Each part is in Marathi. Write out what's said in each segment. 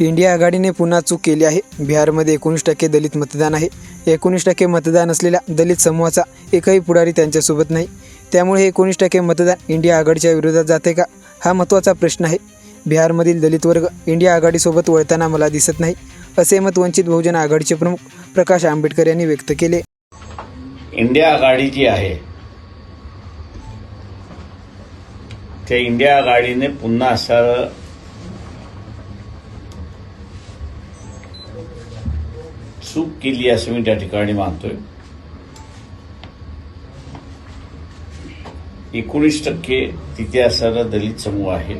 इंडिया आघाडीने पुन्हा चूक केली आहे. बिहारमध्ये एकोणीस टक्के दलित मतदान आहे. एकोणीस टक्के मतदान असलेल्या दलित समूहाचा एकही पुढारी त्यांच्यासोबत नाही. त्यामुळे हे एकोणीस टक्के मतदान इंडिया आघाडीच्या विरोधात जाते का? हा महत्त्वाचा प्रश्न आहे. बिहारमधील दलित वर्ग इंडिया आघाडीसोबत वळताना मला दिसत नाही असे मत वंचित बहुजन आघाडीचे प्रमुख प्रकाश आंबेडकर यांनी व्यक्त केले. इंडिया आघाडी जी आहे त्या इंडिया आघाडीने पुन्हा असं चूक केली असं मी त्या ठिकाणी मानतोय. एकोणीस टक्के तिथे असणारा दलित समूह आहे.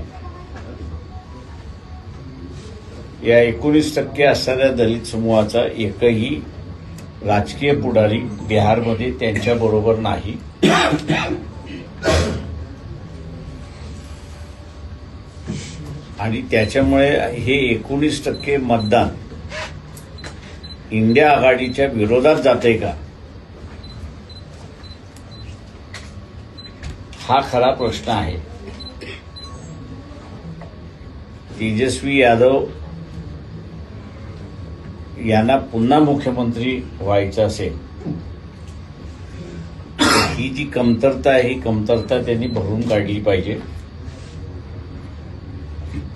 या एकोणीस टक्के असणाऱ्या दलित समूहाचा एकही राजकीय पुढारी बिहारमध्ये त्यांच्याबरोबर नाही. आणि त्याच्यामुळे हे एकोणीस टक्के मतदान इंडिया आघाडीच्या विरोधात जाते का? हा खरा प्रश्न आहे. तेजस्वी यादव यांना पुन्हा मुख्यमंत्री व्हायचं असेल ही जी कमतरता आहे ही कमतरता त्यांनी भरून काढली पाहिजे.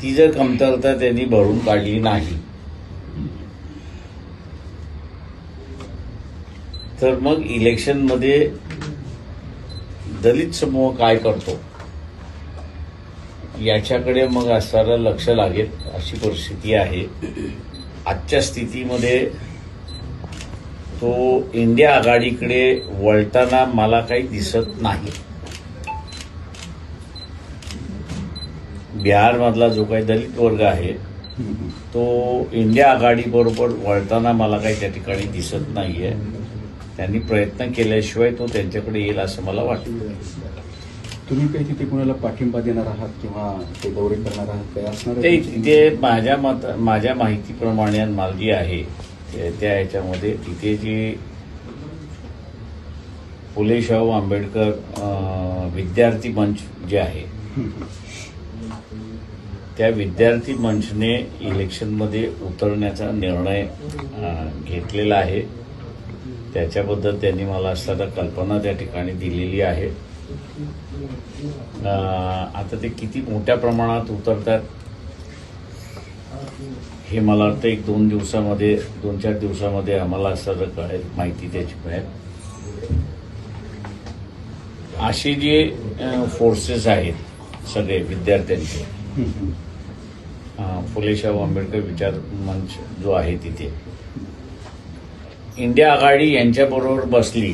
ती जर कमतरता त्यांनी भरून काढली नाही तर मग इलेक्शनमध्ये दलित समूह काय करतो? याच्याकडे मग असणारं लक्ष लागेल अशी परिस्थिती आहे. आजच्या स्थितीमध्ये तो इंडिया आघाडीकडे वळताना मला काही दिसत नाही. बिहारमधला जो काही दलित वर्ग आहे तो इंडिया आघाडीबरोबर वळताना मला काही त्या ठिकाणी दिसत नाही आहे त्यांनी प्रयत्न केल्याशिवाय तो त्यांच्याकडे येईल असं मला वाटतं. तुम्ही काही तिथे कुणाला पाठिंबा देणार आहात किंवा ते दौरे करणार आहात? काय असणार ते? तिथे माझ्या मत माझ्या माहितीप्रमाणे मला जी आहे. त्या ह्याच्यामध्ये तिथे जी फुले शाहू आंबेडकर विद्यार्थी मंच जे आहे त्या विद्यार्थी मंचने इलेक्शनमध्ये उतरण्याचा निर्णय घेतलेला आहे. त्याच्याबद्दल त्यांनी मला असताना कल्पना त्या ठिकाणी दिलेली आहे. आता ते किती मोठ्या प्रमाणात उतरतात हे मला वाटतं एक दोन दिवसामध्ये दोन चार दिवसामध्ये आम्हाला असं कळेल माहिती त्याची मिळेल असे जे फोर्सेस आहेत सगळे विद्यार्थ्यांचे. फुले शाहू आंबेडकर विचार मंच जो आहे तिथे. इंडिया आघाडी यांच्याबरोबर बसली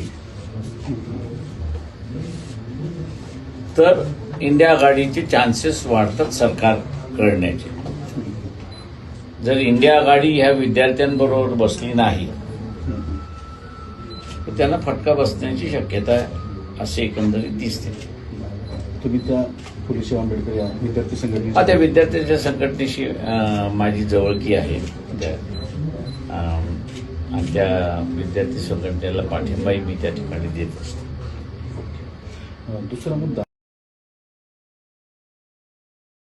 तर इंडिया आघाडीचे चान्सेस वाढतात सरकार करण्याचे जर इंडिया आघाडी ह्या विद्यार्थ्यांबरोबर बसली नाही तर त्यांना फटका बसण्याची शक्यता आहे असे एकंदरीत दिसते. तुम्ही त्या फुलेशाह आंबेडकर या विद्यार्थी हा, त्या विद्यार्थ्यांच्या संघटनेशी माझी जवळकी आहे. आणि त्या विद्यार्थी संघटनेला पाठिंबाही मी त्या ठिकाणी देत असतो. दुसरा मुद्दा.